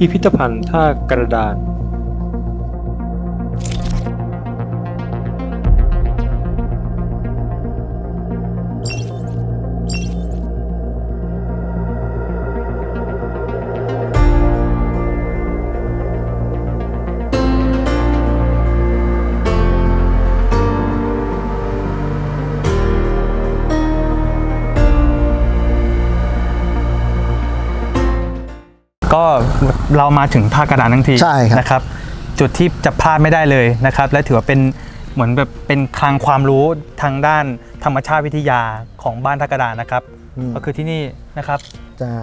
พิพิธภัณฑ์ท่ากระดาน เรามาถึงท่ากระดานทั้งทีใช่ครับ นะครับ จุดที่จะพลาดไม่ได้เลยนะครับ และถือว่าเป็นเหมือนแบบเป็นคลังความรู้ทางด้านธรรมชาติวิทยาของบ้านท่ากระดานนะครับ อืม ก็คือที่นี่นะครับ ใช่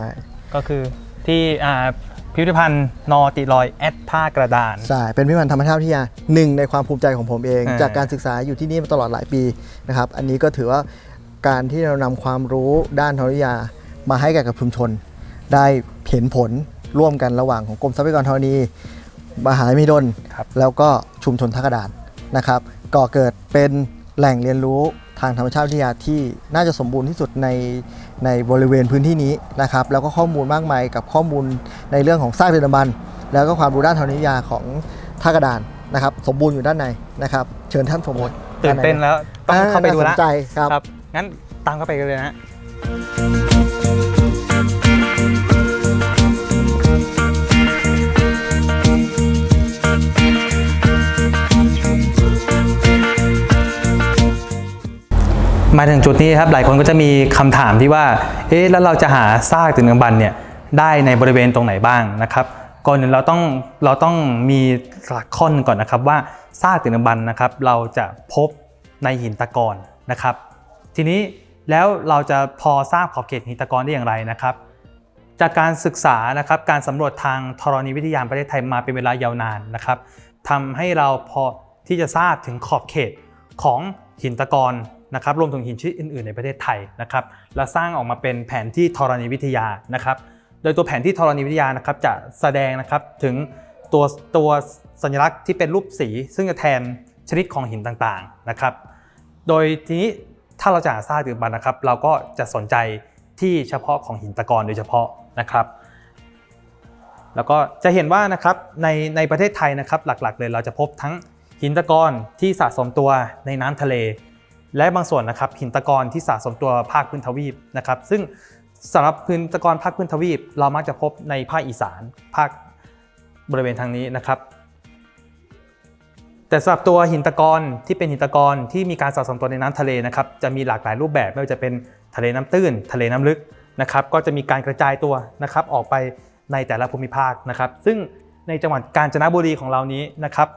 ก็คือที่อ่าพิพิธภัณฑ์นอติลอยแอดท่ากระดาน ใช่ เป็นพิพิธภัณฑ์ธรรมชาติวิทยาหนึ่งในความภูมิใจของผมเอง อ่า จากการศึกษาอยู่ที่นี่มาตลอดหลายปีนะครับ อันนี้ก็ถือว่าการที่เรานำความรู้ด้านธรรมวิทยามาให้แก่กับชุมชน ได้เห็นผล ร่วมกันระหว่างของกรมทรัพยากรธรณีมหาวิทยาลัยครับแล้วก็ชุมชนท่ากระดานนะครับก่อเกิดเป็นแหล่งเรียนรู้ทางธรรมชาติวิทยาที่น่าจะสมบูรณ์ที่สุดในในบริเวณพื้นที่นี้นะครับแล้วก็ข้อมูลมากมายกับข้อมูลในเรื่องของสร้างเรือนบัน แล้วก็ความรู้ด้านธรณีวิทยาของท่ากระดานนะครับ สมบูรณ์อยู่ด้านในนะครับ เชิญท่านชมตื่นเต้นแล้วต้องเข้าไปดูน่แล้สวนใจครับครับงั้นตามเข้าไปกันเลยนะ มาถึงจุดนี้ครับหลายคนก็จะมีคำถามที่ว่า เอ๊ะแล้วเราจะหาซากตึกน้ำบันเนี่ยได้ในบริเวณตรงไหนบ้างนะครับก่อนอื่นเราต้องเราต้องมีหลักข้อนึงก่อนนะครับว่าซากตึกน้ำบันนะครับ เราจะพบในหินตะกอนนะครับ ทีนี้แล้วเราจะพอทราบขอบเขตหินตะกอนได้อย่างไรนะครับ จากการศึกษานะครับการสำรวจทางธรณีวิทยาประเทศไทยมาเป็นเวลายาวนานนะครับทำให้เราพอที่จะทราบถึงขอบเขตของหินตะกอน นะครับรวมถึงหินชนิดอื่นๆในประเทศไทยนะครับและสร้างออกมาเป็นแผนที่ธรณีวิทยานะครับโดยตัวแผนที่ธรณีวิทยานะครับจะแสดงนะครับถึงตัวตัวสัญลักษณ์ที่เป็นรูปสี ซึ่งจะแทนชนิดของหินต่างๆนะครับ โดยทีนี้ถ้าเราจะหาซากดึกบันนะครับ เราก็จะสนใจที่เฉพาะของหินตะกอนโดยเฉพาะนะครับแล้วก็จะเห็นว่านะครับในในประเทศไทยนะครับหลักๆ เลยเราจะพบทั้งหินตะกอนที่สะสมตัวในน้ำทะเล และบางส่วนนะครับหินตะกอนที่สะสมตัวภาคพื้นทวีปนะครับ ซึ่งสำหรับพื้นตะกอนภาคพื้นทวีป เรามักจะพบในภาคอีสานภาคบริเวณทางนี้นะครับ แต่สำหรับตัวหินตะกอนที่เป็นหินตะกอนที่มีการสะสมตัวในน้ำทะเลนะครับจะมีหลากหลายรูปแบบไม่ว่าจะเป็นทะเลน้ำตื้น ทะเลน้ำลึกนะครับ ก็จะมีการกระจายตัวนะครับออกไปในแต่ละภูมิภาคนะครับ ซึ่งในจังหวัดกาญจนบุรีของเรานี้นะครับ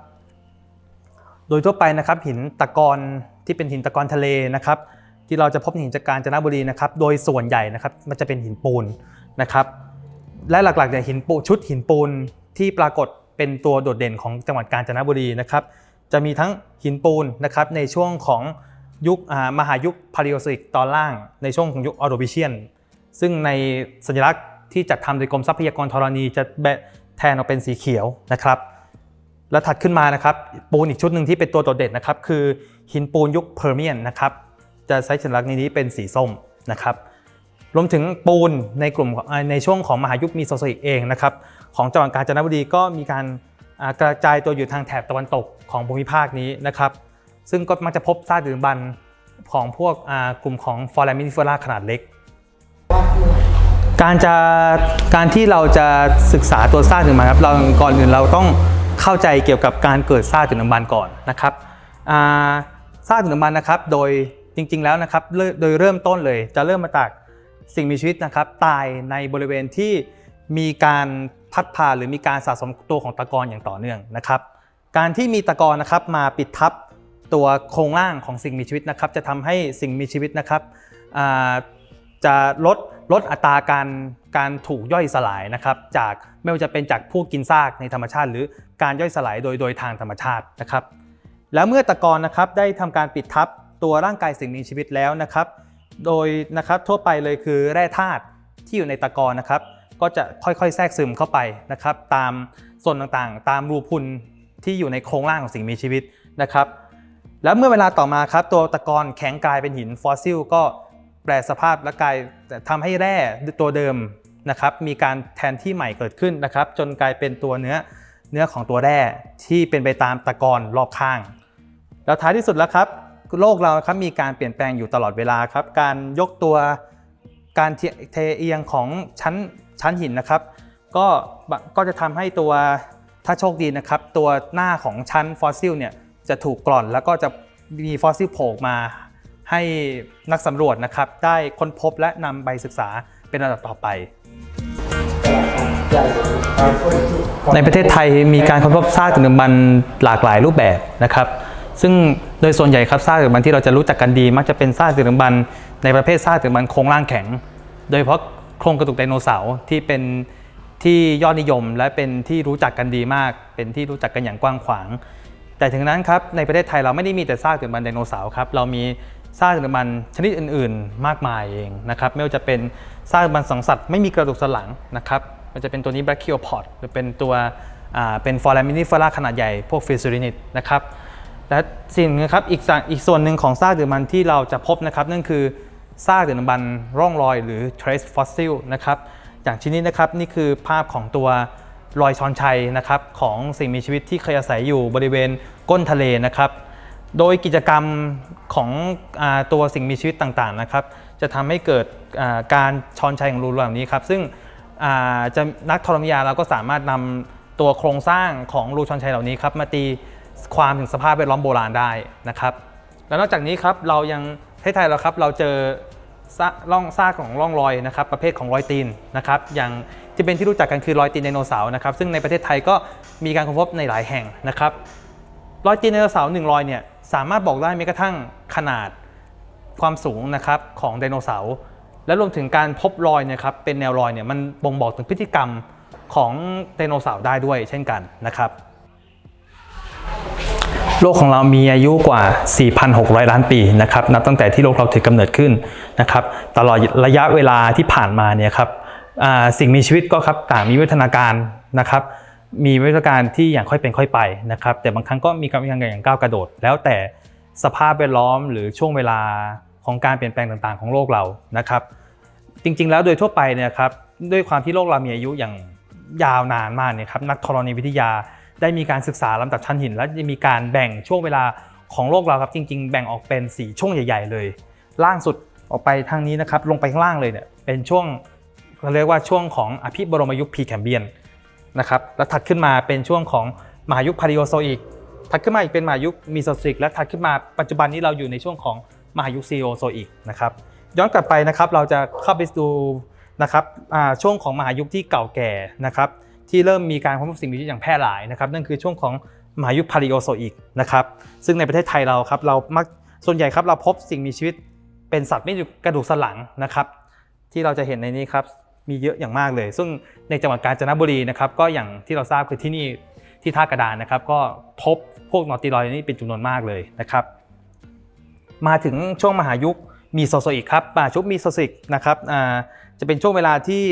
โดยทั่วไปนะครับหินตะกอน ที่เป็นหินตะกอนทะเลนะครับที่เราจะพบในหินจากกาญจนบุรีนะครับโดยส่วนใหญ่นะครับมันจะเป็นหินปูนนะครับและหลักๆเนี่ยหินปูชุดหินปูนที่ปรากฏเป็นตัวโดดเด่นของจังหวัดกาญจนบุรีนะครับจะมีทั้งหินปูนนะครับในช่วงของยุคมหายุคพาลิโอซิกตอนล่าง ในช่วงของยุคออโรบิเชียน ซึ่งในสัญลักษณ์ที่จัดทำโดยกรมทรัพยากรธรณีจะแบะแทนออกเป็นสีเขียวนะครับ และถัดขึ้นมานะครับปูนอีกชุดหนึ่งที่เป็นตัวโดดเด่นนะครับคือ หินปูนยุคเพอร์เมียนนะครับจะใช้สัญลักษณ์นี้เป็นสีส้มนะครับรวมถึงปูนในกลุ่มของในช่วงของมหายุคมีโซโซอิกเองนะครับของจังหวัดกาญจนบุรีก็มีการกระจายตัวอยู่ทางแถบตะวันตกของภูมิภาคนี้นะครับซึ่งก็มักจะพบซากดึกดำบันของพวกกลุ่มของฟอร์แรมินิเฟอราขนาดเล็ก การจะการที่เราจะศึกษาตัวซากดึกดำบันครับเราก่อนอื่นเราต้องเข้าใจเกี่ยวกับการเกิดซากดึกดำบันก่อนนะครับ อ่าซากดึกดำบันนะครับโดยจริง ๆ แล้วนะครับโดยเริ่มต้นเลย จะเริ่มมาจากสิ่งมีชีวิตนะครับ ตายในบริเวณที่มีการพัดพาหรือมีการสะสมตัวของตะกอนอย่างต่อเนื่องนะครับ การที่มีตะกอนนะครับมาปิดทับตัวโครงร่างของสิ่งมีชีวิตนะครับ จะทำให้สิ่งมีชีวิตนะครับจะลดลดอัตราการการถูกย่อยสลายนะครับ จากไม่ว่าจะเป็นจากผู้กินซากในธรรมชาติ หรือการย่อยสลายโดยโดยทางธรรมชาตินะครับ แล้วเมื่อตะกอนนะครับได้ทำการปิดทับตัวร่างกายสิ่งมีชีวิตแล้วนะครับ โดยนะครับทั่วไปเลยคือแร่ธาตุที่อยู่ในตะกอนนะครับ ก็จะค่อยๆ แทรกซึมเข้าไปนะครับ ตามส่วนต่างๆ ตามรูพุนที่อยู่ในโครงร่างของสิ่งมีชีวิตนะครับ แล้วเมื่อเวลาต่อมาครับ ตัวตะกอนแข็งกลายเป็นหินฟอสซิลก็แปรสภาพและกลายทำให้แร่ตัวเดิมนะครับ มีการแทนที่ใหม่เกิดขึ้นนะครับ จนกลายเป็นตัวเนื้อเนื้อของตัวแร่ที่เป็นไปตามตะกอนรอบข้าง แล้วท้ายที่สุดแล้วครับ โลกเราครับมีการเปลี่ยนแปลงอยู่ตลอดเวลาครับ การยกตัวการเทเอียงของชั้นชั้นหินนะครับ ก็ก็จะทำให้ตัวถ้าโชคดีนะครับ ตัวหน้าของชั้นฟอสซิลเนี่ยจะถูกกร่อนแล้วก็จะมีฟอสซิลโผล่มาให้นักสำรวจนะครับ ได้ค้นพบและนำไปศึกษาเป็นระดับต่อไป ในประเทศไทยมีการค้นพบซากดึกดำบรรพ์หลากหลายรูปแบบนะครับ ซึ่งโดยส่วนใหญ่ครับซากดึกบรรพ์ที่เราจะรู้จักกันดี มักจะเป็นซากดึกบรรพ์ในประเภทซากดึกบรรพ์โครงร่างแข็ง โดยเฉพาะโครงกระดูกไดโนเสาร์ที่เป็นที่ยอดนิยม และเป็นที่รู้จักกันดีมาก เป็นที่รู้จักกันอย่างกว้างขวาง แต่ถึงนั้นครับในประเทศไทยเราไม่ได้มีแต่ซากดึกบรรพ์ไดโนเสาร์ครับเรามีซากดึกบรรพ์ชนิดอื่น ๆ มากมายเองนะครับไม่ว่าจะเป็นซากดึกบรรพ์สังสัตว์ไม่มีกระดูกสันหลังนะครับมันจะเป็นตัวนี้ brachiopods หรือเป็นตัวเป็น foraminifera ขนาดใหญ่พวก fissurinid นะครับ และสิ่งนะครับอีกส่วนอีกส่วนหนึ่งของซากดึกดำบรรพ์ที่เราจะพบนะครับ นั่นคือซากดึกดำบรรพ์ร่องรอยหรือ trace fossil นะครับอย่างชิ้นนี้นะครับนี่คือภาพของตัวรอยชอนชัยนะครับของสิ่งมีชีวิตที่เคยอาศัยอยู่บริเวณก้นทะเลนะครับ โดยกิจกรรมของอตัวสิ่งมีชีวิตต่างๆนะครับ จะทำให้เกิดการชอนชัยของรูเหล่านี้ครับ ซึ่งจะนักธรณีวิทยาเราก็สามารถนำตัวโครงสร้างของรูชอนชัยเหล่านี้ครับมาตี ความถึงสภาพแวดล้อมโบราณได้นะครับ แล้วนอกจากนี้ครับเรายังประเทศไทยเราครับเราเจอร่องซากของร่องรอยนะครับ ประเภทของรอยตีนนะครับอย่างที่เป็นที่รู้จักกันคือรอยตีนไดโนเสาร์นะครับซึ่งในประเทศไทยก็มีการค้นพบในหลายแห่งนะครับรอยตีนไดโนเสาร์หนึ่งรอยเนี่ยสามารถบอกได้แม้กระทั่งขนาดความสูงนะครับของไดโนเสาร์และรวมถึงการพบรอยนะครับเป็นแนวรอยเนี่ยมันบ่งบอกถึงพฤติกรรมของไดโนเสาร์ได้ด้วยเช่นกันนะครับ โลกของเรามีอายุกว่า 4,600 ล้านปีนะครับ นับตั้งแต่ที่โลกเราถือกำเนิดขึ้นนะครับ ตลอดระยะเวลาที่ผ่านมาเนี่ยครับสิ่งมีชีวิตก็ครับต่างมีวิวัฒนาการนะครับ มีวิวัฒนาการที่อย่างค่อยเป็นค่อยไปนะครับ แต่บางครั้งก็มีการพัฒนาการอย่างก้าวกระโดด แล้วแต่สภาพแวดล้อมหรือช่วงเวลาของการเปลี่ยนแปลงต่างๆ ของโลกเรานะครับ จริงๆ แล้วโดยทั่วไปเนี่ยครับ ด้วยความที่โลกเรามีอายุอย่างยาวนานมากเนี่ยครับ นักธรณีวิทยา ได้มีการศึกษาลำดับชั้นหิน และจะมีการแบ่งช่วงเวลาของโลกเราครับจริง ๆ แบ่งออกเป็น 4 ช่วงใหญ่ ๆ เลย ล่างสุดออกไปทางนี้นะครับลงไปข้างล่างเลยเนี่ยเป็นช่วงเขาเรียกว่าช่วงของอภิบรมยุคพีแคมเบียนนะครับแล้วถัดขึ้นมาเป็นช่วงของมหายุคพาริโอโซอิกถัดขึ้นมาอีกเป็นมหายุคมีโซซิกและถัดขึ้นมาปัจจุบันนี้เราอยู่ในช่วงของมหายุคซีโอโซอิกนะครับย้อนกลับไปนะครับเราจะเข้าไปดูนะครับช่วงของมหายุคที่เก่าแก่นะครับ ที่เริ่มมีการค้นพบสิ่งมีชีวิตอย่างแพร่หลายนะครับนั่นคือช่วงของมหายุคพาริโอโซอิกนะครับซึ่งในประเทศไทยเราครับเรามักส่วนใหญ่ครับเราพบสิ่งมีชีวิตเป็นสัตว์ไม่กระดูกสันหลังนะครับ ที่เราจะเห็นในนี้ครับมีเยอะอย่างมากเลย ซึ่งในจังหวัดกาญจนบุรีนะครับก็อย่างที่เราทราบคือที่นี่ที่ท่ากระดานนะครับ ก็พบพวกนอติรอยนี่เป็นจำนวนมากเลยนะครับ มาถึงช่วงมหายุคมีโซโซอิกครับมายุคมีโซโซอิกนะครับจะเป็นช่วงเวลาที่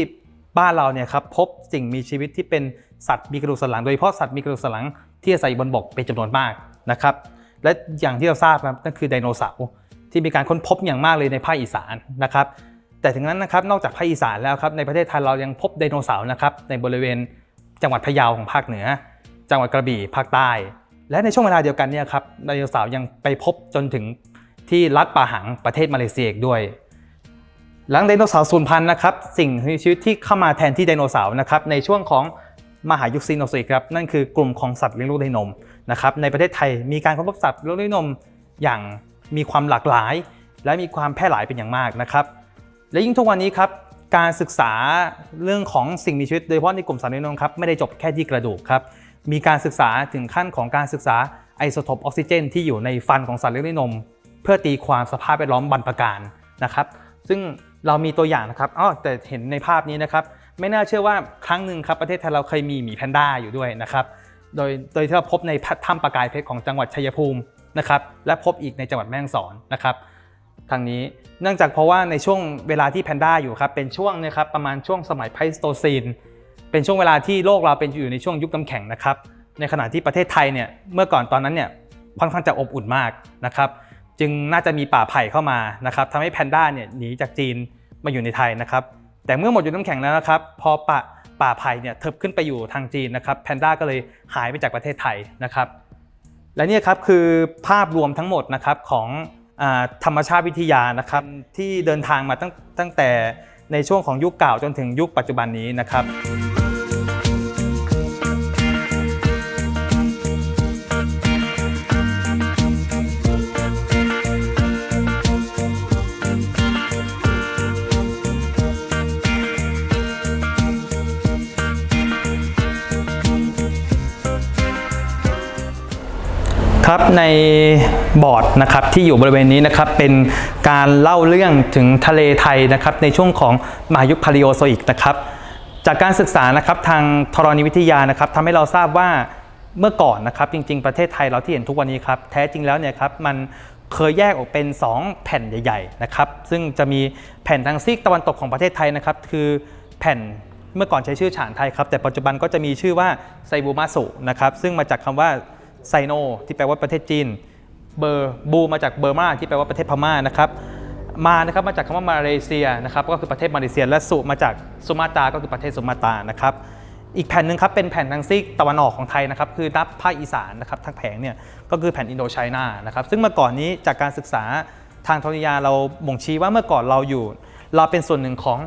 บ้านเราเนี่ยครับพบสิ่งมีชีวิตที่เป็นสัตว์มีกระดูกสันหลัง โดยเฉพาะสัตว์มีกระดูกสันหลังที่อาศัยอยู่บนบกเป็นจำนวนมากนะครับและอย่างที่เราทราบครับนั่นคือไดโนเสาร์ที่มีการค้นพบอย่างมากเลยในภาคอีสานนะครับแต่ถึงนั้นนะครับนอกจากภาคอีสานแล้วครับในประเทศไทยเรายังพบไดโนเสาร์นะครับในบริเวณจังหวัดพะเยาของภาคเหนือ จังหวัดกระบี่ภาคใต้ และในช่วงเวลาเดียวกันเนี่ยครับไดโนเสาร์ยังไปพบจนถึงที่รัฐป่าหังประเทศมาเลเซียอีกด้วย หลังไดโนเสาร์สูญพันธุ์นะครับสิ่งมีชีวิตที่เข้ามาแทนที่ไดโนเสาร์นะครับในช่วงของมหายุคซีโนโซอิกครับนั่นคือกลุ่มของสัตว์เลี้ยงลูกด้วยนมนะครับในประเทศไทยมีการค้นพบสัตว์เลี้ยงลูกด้วยนมอย่างมีความหลากหลาย และมีความแพร่หลายเป็นอย่างมากนะครับ และยิ่งทุกวันนี้ครับการศึกษาเรื่องของสิ่งมีชีวิตโดยเฉพาะในกลุ่มสัตว์เลี้ยงนมครับไม่ได้จบแค่ที่กระดูกครับมีการศึกษาถึงขั้นของการศึกษาไอโซโทปออกซิเจน ที่อยู่ในฟันของสัตว์เลี้ยงด้วยนม เพื่อตีความสภาพแวดล้อมบรรพการนะครับ ซึ่ง เรามีตัวอย่างนะครับอ๋อแต่เห็นในภาพนี้นะครับ ไม่น่าเชื่อว่าครั้งหนึ่งครับประเทศไทยเราเคยมีหมีแพนด้าอยู่ด้วยนะครับ โดยโดยที่เราพบในถ้ำประกายเพชรของจังหวัดชัยภูมินะครับ และพบอีกในจังหวัดแม่ฮ่องสอนนะครับทางนี้เนื่องจากเพราะว่าในช่วงเวลาที่แพนด้าอยู่ครับเป็นช่วงนะครับประมาณช่วงสมัยไพลสโตซีน เป็นช่วงเวลาที่โลกเราเป็นอยู่ในช่วงยุคน้ำแข็งนะครับ ในขณะที่ประเทศไทยเนี่ยเมื่อก่อนตอนนั้นเนี่ยค่อนข้างจะอบอุ่นมากนะครับ จึงน่าจะมีป่าไผ่เข้ามานะครับทำให้แพนด้าเนี่ยหนีจากจีนมาอยู่ในไทยนะครับ แต่เมื่อหมดยุคน้ำแข็งแล้วนะครับ พอป่าป่าไผ่เนี่ยเทิบขึ้นไปอยู่ทางจีนนะครับแพนด้าก็เลยหายไปจากประเทศไทยนะครับ และนี่ครับคือภาพรวมทั้งหมดนะครับของอธรรมชาติวิทยานะครับที่เดินทางมาตั้งตั้งแต่ในช่วงของยุคเก่าจนถึงยุคปัจจุบันนี้นะครับ ครับในบอร์ดนะครับที่อยู่บริเวณนี้นะครับเป็นการเล่าเรื่องถึงทะเลไทยนะครับในช่วงของมหายุคพาลิโอโซอิกนะครับจากการศึกษานะครับทางธรณีวิทยานะครับทำให้เราทราบว่าเมื่อก่อนนะครับจริง ๆ ประเทศไทยเราที่เห็นทุกวันนี้ครับแท้จริงแล้วเนี่ยครับมันเคยแยกออกเป็น 2 แผ่นใหญ่ๆนะครับซึ่งจะมีแผ่นทางซีกตะวันตกของประเทศไทยนะครับคือแผ่นเมื่อก่อนใช้ชื่อฉานไทยครับแต่ปัจจุบันก็จะมีชื่อว่าไซบูมาสุนะครับซึ่งมาจากคำว่า ไซโนที่แปลว่าประเทศจีน เบอร์บูมาจากเบอร์มาที่แปลว่าประเทศพม่านะครับ มานะครับมาจากคำว่ามาเลเซียนะครับก็คือประเทศมาเลเซีย และสุมาจากสุมาตราก็คือประเทศสุมาตรานะครับอีกแผ่นหนึ่งครับเป็นแผ่นทางซีกตะวันออกของไทยนะครับคือนับภาคอีสานนะครับทั้งแผงเนี่ยก็คือแผ่นอินโดไชน่านะครับซึ่งเมื่อก่อนนี้จากการศึกษาทางธรณียาเราบ่งชี้ว่าเมื่อก่อนเราอยู่ เราเป็นส่วนหนึ่งของ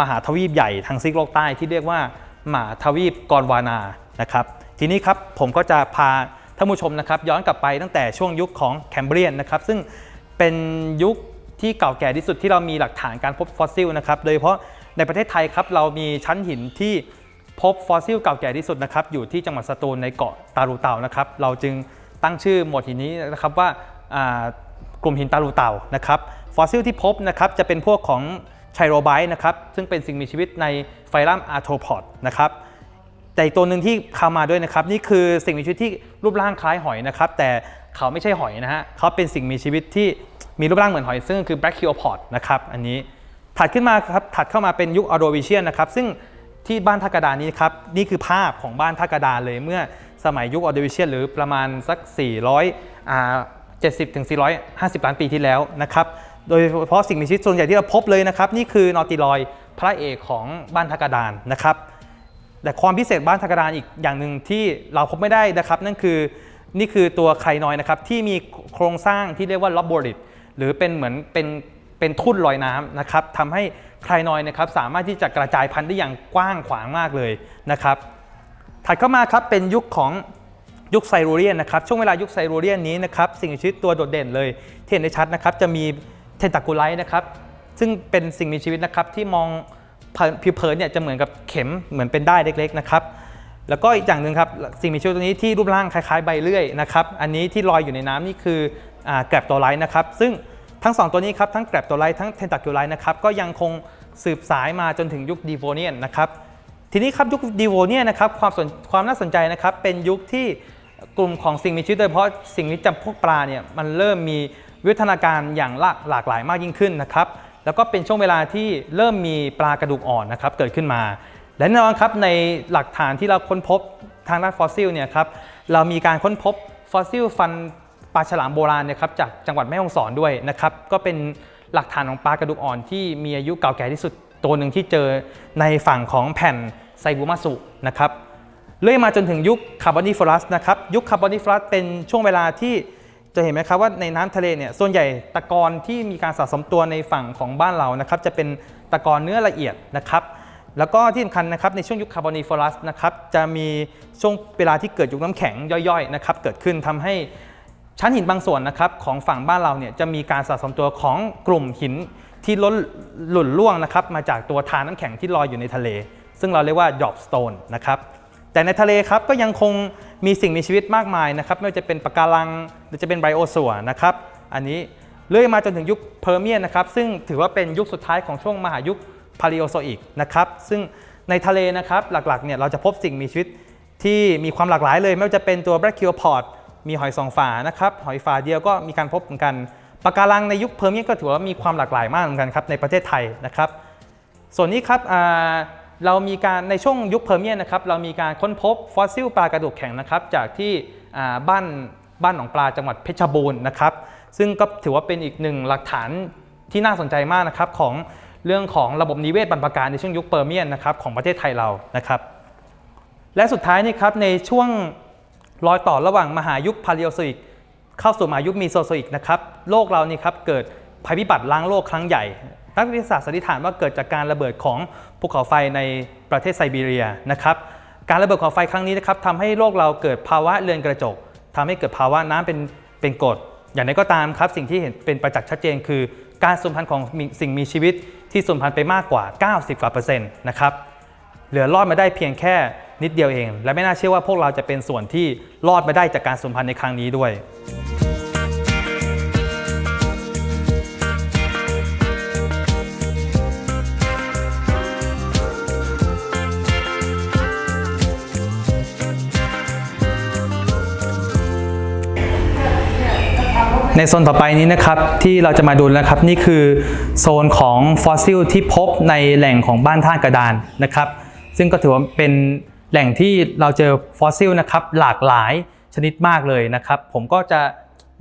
มหาทวีปใหญ่ทางซีกโลกใต้ที่เรียกว่ามหาทวีปกอนวานานะครับทีนี้ครับผมก็จะพา ท่านผู้ชมนะครับย้อนกลับไปตั้งแต่ช่วงยุคของแคมเบรียนนะครับซึ่งเป็นยุคที่เก่าแก่ที่สุดที่เรามีหลักฐานการพบฟอสซิลนะครับโดยเฉพาะในประเทศไทยครับเรามีชั้นหินที่พบฟอสซิลเก่าแก่ที่สุดนะครับอยู่ที่จังหวัดสตูลในเกาะตาลูเต่านะครับเราจึงตั้งชื่อหมวดหินนี้นะครับว่ากลุ่มหินตาลูเต่านะครับฟอสซิลที่พบนะครับจะเป็นพวกของไชโรไบต์นะครับซึ่งเป็นสิ่งมีชีวิตในไฟลัมอาร์โทพอดนะครับ แต่อีกตัวหนึ่งที่เข้ามาด้วยนะครับ นี่คือสิ่งมีชีวิตที่รูปร่างคล้ายหอยนะครับ แต่เขาไม่ใช่หอยนะฮะเขาเป็นสิ่งมีชีวิตที่มีรูปร่างเหมือนหอย ซึ่งคือ b r a c h i o p o d นะครับอันนี้ถัดขึ้นมาครับถัดเข้ามาเป็นยุคอ r โ o วิเชียนนะครับซึ่งที่บ้านท่ากระดานนี้ครับนี่คือภาพของบ้านท่ากระดานเลยเมื่อสมัยยุคอ r โ o วิเชียนหรือประมาณสัก 400อ่า70ถึง450 ล้านปีที่แล้วนะครับโดยเฉพาะสิ่งมีชีวิตส่วนใหญ่ที่เราพบเลยนะครับ นี่คือนอติลอยพระเอกของบ้านท่ากระดานนะครับ แต่ความพิเศษบ้านทักรานอีกอย่างหนึ่งที่เราพบไม่ได้นะครับ นั่นคือนี่คือตัวไครนอยนะครับที่มีโครงสร้างที่เรียกว่าล็อบโบริตหรือเป็นเหมือนเป็นเป็นทุ่นลอยน้ำนะครับทำให้ไครนอยนะครับสามารถที่จะกระจายพันธุ์ได้อย่างกว้างขวางมากเลยนะครับถัดเข้ามาครับเป็นยุคของยุคไซรูเรียนนะครับช่วงเวลายุคไซรูเรียนนี้นะครับสิ่งมีชีวิตตัวโดดเด่นเลยที่เห็นได้ชัดนะครับจะมีเทนตาคูไลนะครับซึ่งเป็นสิ่งมีชีวิตนะครับที่มอง ผิวเผินเนี่ยจะเหมือนกับเข็มเหมือนเป็นได้เล็กๆนะครับแล้วก็อีกอย่างหนึ่งครับสิ่งมีชีวิตตัวนี้ที่รูปร่างคล้ายๆใบเลื่อยนะครับอันนี้ที่ลอยอยู่ในน้ำนี่คืออแกรบตัวไลท์นะครับซึ่งทั้งสองตัวนี้ครับทั้งแกรบตัวไลท์ทั้งเทนตาคูไลท์นะครับก็ยังคงสืบสายมาจนถึงยุคดีโวเนียนนะครับทีนี้ครับยุคดีโวเนียนนะครับความสนความน่าสนใจนะครับเป็นยุคที่กลุ่มของสิ่งมีชีวิตโดยเฉพาะสิ่งมีจำพวกปลาเนี่ยมันเริ่มมีวิวัฒนาการอย่างหลากหลากหลายมากยิ่งขึ้นนะครับ แล้วก็เป็นช่วงเวลาที่เริ่มมีปลากระดูกอ่อนนะครับเกิดขึ้นมา และแน่นอนครับในหลักฐานที่เราค้นพบทางด้านฟอสซิลเนี่ยครับเรามีการค้นพบฟอสซิลฟันปลาฉลามโบราณเนะครับจากจังหวัดแม่ฮ่องสอนด้วยนะครับก็เป็นหลักฐานของปลากระดูกอ่อนที่มีอายุเก่าแก่ที่สุดตัวหนึ่งที่เจอในฝั่งของแผ่นไซบูมาสุนะครับเรื่อยมาจนถึงยุคคาร์บอนิฟอรัสนะครับยุคคาร์บอนิฟอรัสเป็นช่วงเวลาที่ จะเห็นไหมครับว่าในน้ำทะเลเนี่ยส่วนใหญ่ตะกอนที่มีการสะสมตัวในฝั่งของบ้านเรานะครับจะเป็นตะกอนเนื้อละเอียดนะครับ แล้วก็ที่สำคัญนะครับในช่วงยุคคาร์บอนิฟอรัสนะครับจะมีช่วงเวลาที่เกิดยุคน้ำแข็งย่อยๆนะครับเกิดขึ้นทำให้ชั้นหินบางส่วนนะครับของฝั่งบ้านเราเนี่ยจะมีการสะสมตัวของกลุ่มหินที่ล้นหล่นล่วงนะครับมาจากตัวทานน้ำแข็งที่ลอยอยู่ในทะเล ซึ่งเราเรียกว่า drop stone นะครับ แต่ในทะเลครับก็ยังคงมีสิ่งมีชีวิตมากมายนะครับไม่ว่าจะเป็นปะการังหรือจะเป็นไบโอซัวนะครับอันนี้เรื่อยมาจนถึงยุคเพอร์เมียนนะครับซึ่งถือว่าเป็นยุคสุดท้ายของช่วงมหายุคพาลิโอโซอิกนะครับซึ่งในทะเลนะครับหลักๆเนี่ยเราจะพบสิ่งมีชีวิตที่มีความหลากหลายเลย ไม่ว่าจะเป็นตัว brachiopods มีหอยสองฝานะครับหอยฝาเดียวก็มีการพบเหมือนกันปะการังในยุคเพอร์เมียนก็ถือว่ามีความหลากหลายมากเหมือนกันครับในประเทศไทยนะครับส่วนนี้ครับอ่า เรามีการในช่วงยุคเพอร์เมียนนะครับเรามีการค้นพบฟอสซิลปลากระดูกแข็งนะครับจากที่บ้านบ้านหนองปลาจังหวัดเพชรบูรณ์นะครับ ซึ่งก็ถือว่าเป็นอีกหนึ่งหลักฐานที่น่าสนใจมากนะครับของเรื่องของระบบนิเวศบรรพการในช่วงยุคเปอร์เมียนนะครับของประเทศไทยเรานะครับ และสุดท้ายนี่ครับในช่วงรอยต่อระหว่างมหายุคพาเลโอโซอิกเข้าสู่มหายุคมีโซโซอิกนะครับโลกเรานี่ครับเกิดภัยพิบัติล้างโลกครั้งใหญ่ นักวิทยาศาสตร์สันนิษฐานว่าเกิดจากการระเบิดของภูเขาไฟในประเทศไซบีเรียนะครับการระเบิดของไฟครั้งนี้นะครับทำให้โลกเราเกิดภาวะเรือนกระจกทำให้เกิดภาวะน้ำเป็นเป็นกรดอย่างไรก็ตามครับ สิ่งที่เห็นเป็นประจักษ์ชัดเจนคือ การสูญพันธุ์ของสิ่งมีชีวิตที่สูญพันธุ์ไปมากกว่า 90 กว่าเปอร์เซ็นต์นะครับเหลือรอดมาได้เพียงแค่นิดเดียวเอง และไม่น่าเชื่อว่าพวกเราจะเป็นส่วนที่รอดมาได้จากการสูญพันธุ์ในครั้งนี้ด้วย ในโซนต่อไปนี้นะครับที่เราจะมาดูนะครับนี่คือโซนของฟอสซิลที่พบในแหล่งของบ้านท่ากระดานนะครับ ซึ่งก็ถือว่าเป็นแหล่งที่เราเจอฟอสซิลนะครับหลากหลายชนิดมากเลยนะครับ ผมก็จะ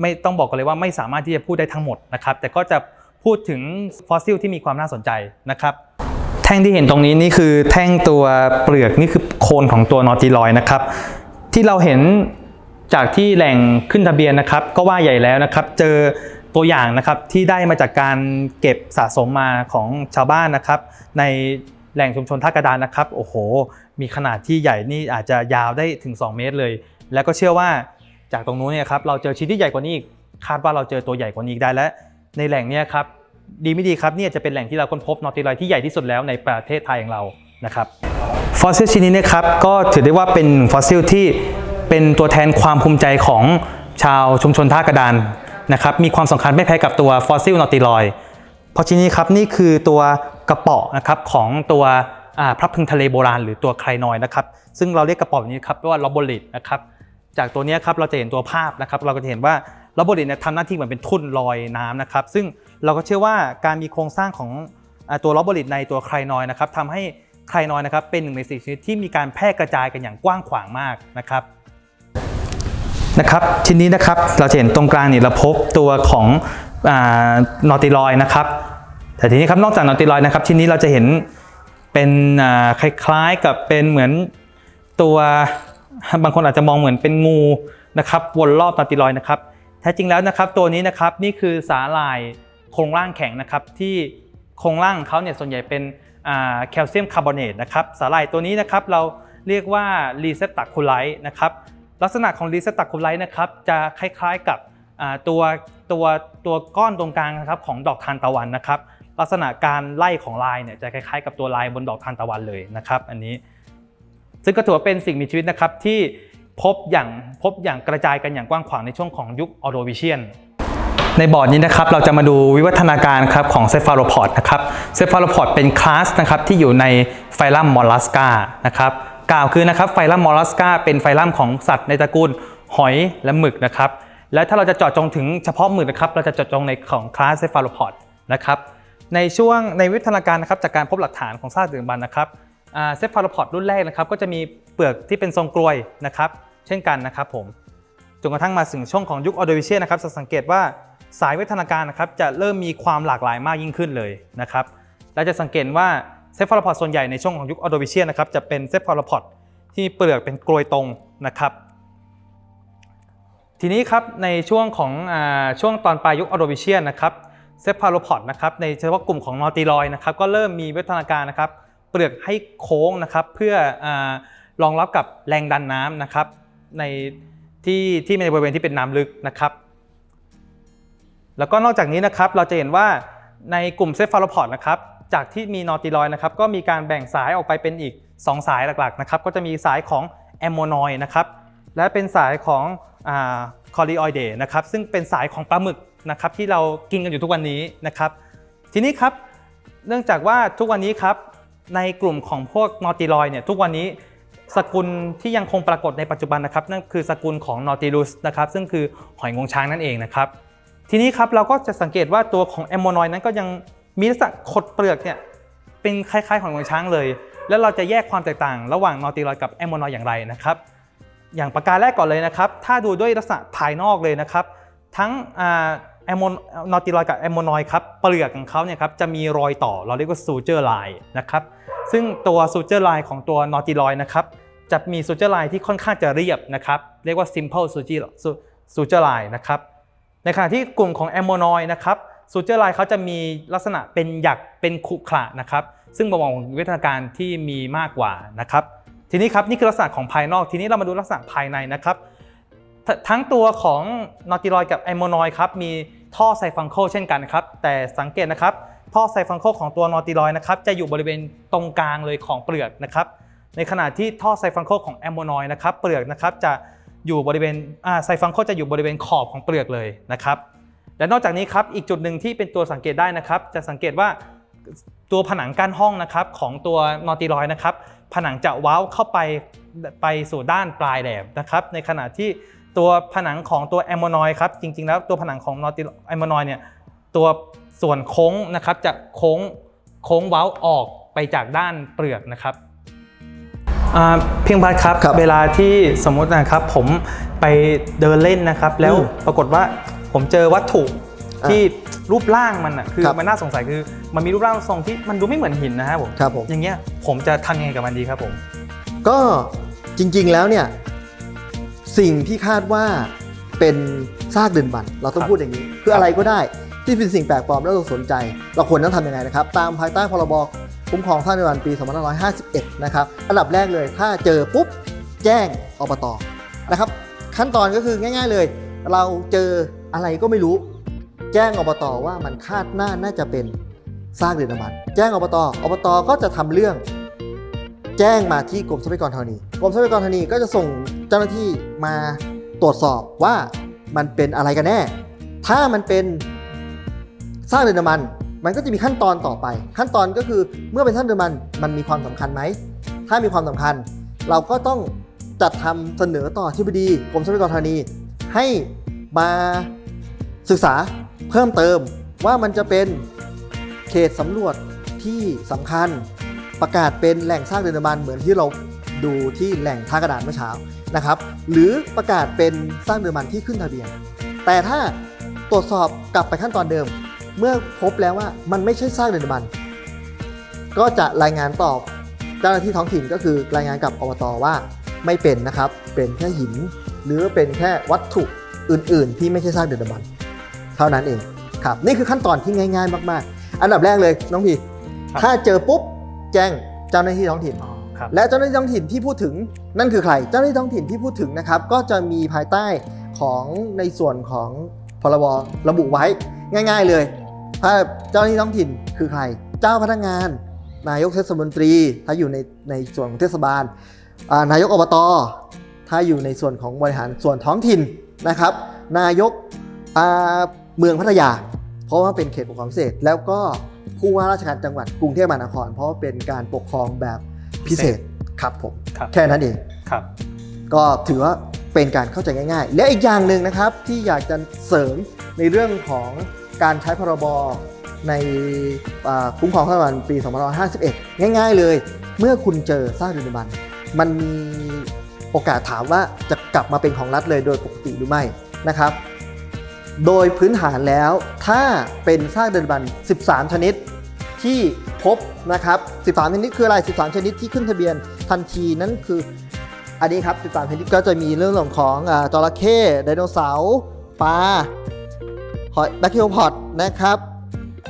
ไม่ต้องบอกกันเลยว่าไม่สามารถที่จะพูดได้ทั้งหมดนะครับ แต่ก็จะพูดถึงฟอสซิลที่มีความน่าสนใจนะครับ แท่งที่เห็นตรงนี้นี่คือแท่งตัวเปลือกนี่คือโคนของตัวนอติลอยนะครับ ที่เราเห็น จากที่แหล่งขึ้นทะเบียนนะครับ ก็ว่าใหญ่แล้วนะครับ เจอตัวอย่างนะครับที่ได้มาจากการเก็บสะสมมาของชาวบ้านนะครับ ในแหล่งชุมชนท่ากระดานนะครับโอ้โห มีขนาดที่ใหญ่นี่อาจจะยาวได้ถึง 2 เมตรเลย แล้วก็เชื่อว่าจากตรงนู้นเนี่ยครับเราเจอชิ้นที่ใหญ่กว่านี้อีกคาดว่าเราเจอตัวใหญ่กว่านี้อีกได้และ ในแหล่งนี้ครับดีไม่ดีครับเนี่ยจะเป็นแหล่งที่เราค้นพบนอติลอยที่ใหญ่ที่สุดแล้วในประเทศไทยของเรานะครับฟอสซิลชิ้นนี้นะครับก็ถือได้ว่าเป็นฟอสซิลที่ เป็นตัวแทนความภูมิใจของชาวชุมชนท่ากระดานนะครับมีความสำคัญไม่แพ้กับตัวฟอสซิลนอติลอยเพราะชิ้นนี้ครับนี่คือตัวกระเป๋อนะครับของตัวพระพึงทะเลโบราณหรือตัวไครนอยนะครับซึ่งเราเรียกกระเป๋อนี้ครับว่าล็อโบลิตนะครับจากตัวนี้ครับเราจะเห็นตัวภาพนะครับเราก็จะเห็นว่าล็อโบลิตเนี่ยทำหน้าที่เหมือนเป็นทุ่นลอยน้ำนะครับซึ่งเราก็เชื่อว่าการมีโครงสร้างของตัวล็อโบลิตในตัวไครนอยนะครับทำให้ไครนอยนะครับเป็นหนึ่งในสิ่งชนิดที่มีการแพร่กระจายกันอย่างกว้างขวางมากนะครับ นะครับชิ้นนี้นะครับเราจะเห็นตรงกลางนี่เราพบตัวของนอติลอยนะครับแต่ทีนี้ครับนอกจากนอติลอยนะครับชิ้นนี้เราจะเห็นเป็นคล้ายๆกับเป็นเหมือนตัวบางคนอาจจะมองเหมือนเป็นงูนะครับวนรอบนอติลอยนะครับแท้จริงแล้วนะครับตัวนี้นะครับนี่คือสาหร่ายโครงร่างแข็งนะครับที่โครงร่างเขาเนี่ยส่วนใหญ่เป็นแคลเซียมคาร์บอเนตนะครับสาหร่ายตัวนี้นะครับเราเรียกว่ารีเซปตักคูไลท์นะครับ ลักษณะของรีเซตัคูไลท์นะครับจะคล้ายๆกับตัวตัวตัวก้อนตรงกลางนะครับของดอกทานตะวันนะครับ ลักษณะการไล่ของลายเนี่ยจะคล้ายๆกับตัวลายบนดอกทานตะวันเลยนะครับ อันนี้ ซึ่งก็ถือว่าเป็นสิ่งมีชีวิตนะครับที่พบอย่างพบอย่างกระจายกันอย่างกว้างขวางในช่วงของยุคออโดวิเชียนในบอร์ดนี้นะครับเราจะมาดูวิวัฒนาการครับของเซฟาโรพอดนะครับเซฟาโรพอดเป็นคลาสนะครับที่อยู่ในไฟลัมมอลลัสกานะครับ กล่าวคือนะครับไฟลัมมอลลัสกาเป็นไฟลัมของสัตว์ในตระกูลหอยและหมึกนะครับ และถ้าเราจะเจาะจงถึงเฉพาะหมึกนะครับ เราจะเจาะจงในของคลาสเซฟาโรพอดนะครับ ในช่วงในวิวัฒนาการนะครับจากการพบหลักฐานของซากดึกดำบรรนะครับเซฟฟาโรพอดรุ่นแรกนะครับก็จะมีเปลือกที่เป็นทรงกลวยนะครับ เช่นกันนะครับผมจนกระทั่งมาถึงช่วงของยุคออโดวิเชียนะครับจะสังเกตว่าสายวิวัฒนาการนะครับจะเริ่มมีความหลากหลายมากยิ่งขึ้นเลยนะครับและจะสังเกตว่า เซฟฟาโรพอดส่วนใหญ่ในช่วงของยุคออโดวิเชียนะครับจะเป็นเซฟฟาโรพอดที่มีเปลือกเป็นกลวยตรงนะครับ ทีนี้ครับในช่วงของอช่วงตอนปลายยุคออโดวิเชียนะครับเซฟฟาโรพอดนะครับในเฉพาะกลุ่มของนอติลอยนะครับก็เริ่มมีวิวัฒนาการนะครับ เปลือกให้โค้งนะครับเพื่ออรองรับกับแรงดันน้ำนะครับในที่ที่ในบริเวณที่เป็นน้ำลึกนะครับ แล้วก็นอกจากนี้นะครับเราจะเห็นว่าในกลุ่มเซฟฟาโรพอดนะครับ จากที่มีนอติลอยนะครับก็มีการแบ่งสายออกไปเป็นอีก 2 สายหลักๆนะครับก็จะมีสายของแอมโมนอยนะครับและเป็นสายของคอริออยเดนะครับซึ่งเป็นสายของปลาหมึกนะครับที่เรากินกันอยู่ทุกวันนี้นะครับ ทีนี้ครับเนื่องจากว่าทุกวันนี้ครับในกลุ่มของพวกนอติลอยเนี่ยทุกวันนี้สกุลที่ยังคงปรากฏในปัจจุบันนะครับนั่นคือสกุลของนอติลุสนะครับซึ่งคือหอยงวงช้างนั่นเองนะครับทีนี้ครับเราก็จะสังเกตว่าตัวของแอมโมนอยนั้นก็ยัง มีลักษณะขดเปลือกเนี่ยเป็นคล้ายๆของงวงช้างเลย แล้วเราจะแยกความแตกต่าง ระหว่างนอติลอยกับแอมโมนอยอย่างไรนะครับอย่างประการแรกก่อนเลยนะครับ ถ้าดูด้วยลักษณะภายนอกเลยนะครับ ทั้งแอมโมนอติลอยกับแอมโมนอยครับเปลือกของเขาเนี่ยครับจะมีรอยต่อเราเรียกว่าซูเจอร์ไลน์นะครับซึ่งตัวซูเจอร์ไลน์ของตัวนอติลอยนะครับจะมีซูเจอร์ไลน์ที่ค่อนข้างจะเรียบนะครับเรียกว่า simple ซูจิซูเจอร์ไลน์นะครับในขณะที่กลุ่มของแอมโมนอยนะครับ ซูเจอร์ไลน์เขาจะมีลักษณะเป็นหยักเป็นขรุขระนะครับ ซึ่งบ่งบอกวิวัฒนาการที่มีมากกว่านะครับ ทีนี้ครับนี่คือลักษณะของภายนอก ทีนี้เรามาดูลักษณะภายในนะครับ ทั้งตัวของนอติรอยกับไอโมนอยครับมีท่อไซฟังโคเช่นกันครับ แต่สังเกตนะครับท่อไซฟังโคของตัวนอติรอยนะครับจะอยู่บริเวณตรงกลางเลยของเปลือกนะครับในขณะที่ท่อไซฟังโคของแอมโมนอยนะครับเปลือกนะครับจะอยู่บริเวณอ่าไซฟังโคจะอยู่บริเวณขอบของเปลือกเลยนะครับ และนอกจากนี้ครับอีกจุดหนึ่งที่เป็นตัวสังเกตได้นะครับ จะสังเกตว่าตัวผนังกั้นห้องนะครับของตัวนอติรอยนะครับผนังจะเว้าเข้าไปไปสู่ด้านปลายแหลมนะครับ ในขณะที่ตัวผนังของตัวแอมโมนอยครับจริงๆ แล้วตัวผนังของนอติแอมโมนอยเนี่ยตัวส่วนโค้งนะครับจะโค้งโค้งเว้าออกไปจากด้านเปลือกนะครับอ่าเพียงพัดครับครับ เวลาที่สมมตินะครับผมไปเดินเล่นนะครับ แล้วอืมปรากฏว่า ผมเจอวัตถุที่รูปร่างมันอะคือครับมันน่าสงสัยคือมันมีรูปร่างทรงที่มันดูไม่เหมือนหินนะครับผมครับผม อย่างเงี้ยผมจะทำยังไงกับมันดีครับผม ก็จริงๆแล้วเนี่ยสิ่งที่คาดว่าเป็นซากเดินบัน เราต้องครับพูดอย่างนี้ คืออะไรก็ได้ที่เป็นสิ่งแปลกปลอมแล้วเราสนใจ เราควรต้องทำยังไงนะครับ ตามภายใต้พรบคุ้มครองซากเดินบันปี 2551 นะครับอันดับแรกเลย ถ้าเจอปุ๊บแจ้งอบตนะครับ ขั้นตอนก็คือง่าย ๆเลย เราเจอ อะไรก็ไม่รู้ แจ้งอบตว่ามันคาดหน้าน่าจะเป็นซากเดินบัน แจ้งอบตอบตก็จะทำเรื่อง แจ้งมาที่กรมทรัพยากรธรณีกรมทรัพยากรธรณีก็จะส่งเจ้าหน้าที่มาตรวจสอบว่ามันเป็นอะไรกันแน่ ถ้ามันเป็นสร้างเดินน้ำมัน มันก็จะมีขั้นตอนต่อไป ขั้นตอนก็คือเมื่อเป็นสร้างเดินน้ำมันมันมีความสำคัญไหมถ้ามีความสำคัญ เราก็ต้องจัดทำเสนอต่อที่บดีกรมทรัพยากรธรณีให้มา ศึกษาเพิ่มเติมว่ามันจะเป็นเขตสำรวจที่สำคัญประกาศเป็นแหล่งสร้างเดินน้ำมันเหมือนที่เราดูที่แหล่งท่ากระดานเมื่อเช้านะครับหรือประกาศเป็นสร้างเดินน้ำมันที่ขึ้นทะเบียน แต่ถ้าตรวจสอบกลับไปขั้นตอนเดิม เมื่อพบแล้วว่ามันไม่ใช่สร้างเดินน้ำมันก็จะรายงานตอบเจ้าหน้าที่ท้องถิ่นก็คือรายงานกับอบตว่าไม่เป็นนะครับเป็นแค่หิน หรือเป็นแค่วัตถุอื่น ๆ ที่ไม่ใช่สร้างเดินน้ำมัน เท่านั้นเองครับนี่คือขั้นตอนที่ง่าย ๆ มากๆ อันดับแรกเลยน้องพีครับถ้าเจอปุ๊บแจ้งเจ้าหน้าที่ท้องถิ่นอ๋อครับและเจ้าหน้าที่ท้องถิ่นที่พูดถึงนั่นคือใคร เจ้าหน้าที่ท้องถิ่นที่พูดถึงนะครับก็จะมีภายใต้ของในส่วนของพรบระบุไว้ง่าย ๆเลย ถ้าเจ้าหน้าที่ท้องถิ่นคือใคร เจ้าพนักงาน นายกเทศมนตรี ถ้าอยู่ในในส่วนของเทศบาลอ่านายกอบตถ้าอยู่ในส่วนของบริหารส่วนท้องถิ่นนะครับ นายกอ่า เมืองพัทยา เพราะว่าเป็นเขตปกครองพิเศษ แล้วก็ผู้ว่าราชการจังหวัดกรุงเทพมหานคร เพราะว่าเป็นการปกครองแบบพิเศษครับผมครับแค่นั้นเองครับ ก็ถือว่าเป็นการเข้าใจง่าย ๆ และอีกอย่างหนึ่งนะครับที่อยากจะเสริมในเรื่องของการใช้พรบในอ่าคุ้มครองทรัพยากรปี2551 ง่าย ๆ เลย เมื่อคุณเจอซากดึกดำบรรพ์มันมีโอกาสถามว่าจะกลับมาเป็นของรัฐเลยโดยปกติหรือไม่นะครับ โดยพื้นฐานแล้วถ้าเป็นซากเดินบัน 13 ชนิดที่พบนะครับ 13 ชนิดคืออะไร 13 ชนิดที่ขึ้นทะเบียนทันทีนั่นคืออันนี้ครับ 13 ชนิดก็จะมีเรื่องของอาจระเข้ไดโนเสาร์ปลาหอยแบคทีโอพอดนะครับ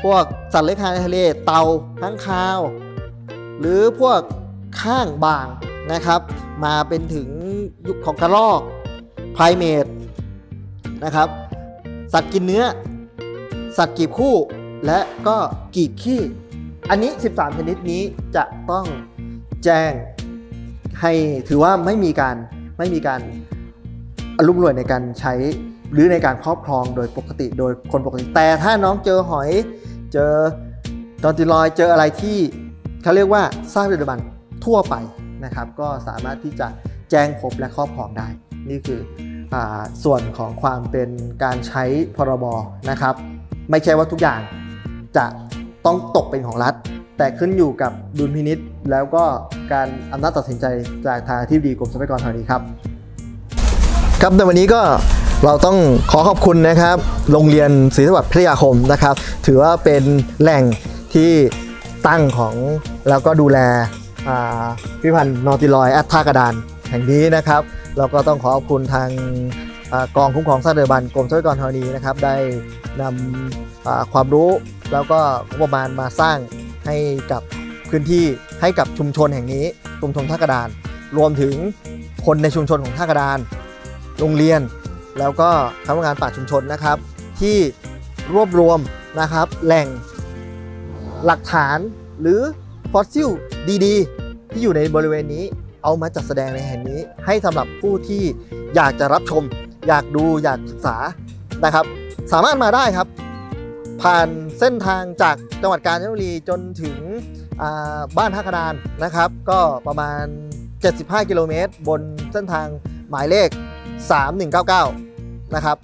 พวกสัตว์เลื้อยคลานในทะเลเต่าข้างคาว หรือพวกข้างบางนะครับ มาเป็นถึงยุคของกระรอกไพรเมตนะครับ สัตว์กินเนื้อ สัตว์กีบคู่ และก็กีบขี้ อันนี้ 13 ชนิดนี้จะต้องแจ้งให้ถือว่าไม่มีการไม่มีการอารมณ์รวยในการใช้หรือในการครอบครองโดยปกติโดยคนปกติ แต่ถ้าน้องเจอหอยเจอดอนติลอยเจออะไรที่เขาเรียกว่าสร้างเดือนบันทั่วไปนะครับ ก็สามารถที่จะแจ้งพบและครอบครองได้ นี่คือ ส่วนของความเป็นการใช้พรบนะครับ ไม่ใช่ว่าทุกอย่างจะต้องตกเป็นของรัฐ แต่ขึ้นอยู่กับดุลพินิษแล้วก็การอำนาจตัดสินใจจากทางที่ดีกรมทรัพยากรธรณีครับ ครับในวันนี้ก็เราต้องขอขอบคุณนะครับ โรงเรียนศรีสวัสดิ์พิทยาคมนะครับ ถือว่าเป็นแหล่งที่ตั้งของแล้วก็ดูแลพิพิธภัณฑ์นอติลอยแอดท่ากระดาน ห่งนี้นะครับแล้วก็ต้องขอขอบคุณทางอกองคุ้มครองสัตว์เดือบันกรมทรัพยากรธรณีนะครับได้นำความรู้แล้วก็งบประมาณมาสร้างให้กับพื้นที่ให้กับชุมชนแห่งนี้ชุมชนท่ากระดาน รวมถึงคนในชุมชนของท่ากระดาน โรงเรียน แล้วก็คณะกรรมการป่าชุมชนนะครับ ที่รวบรวมนะครับแหล่งหลักฐานหรือฟอสซิลดี ๆ ที่อยู่ในบริเวณนี้ เอามาจัดแสดงในแห่งนี้ ให้สำหรับผู้ที่อยากจะรับชม อยากดูอยากศึกษานะครับ สามารถมาได้ครับ ผ่านเส้นทางจากจังหวัดกาญจนบุรีจนถึงบ้านท่ากระดานนะครับ ก็ประมาณ 75 กิโลเมตร บนเส้นทางหมายเลข 3199 นะครับ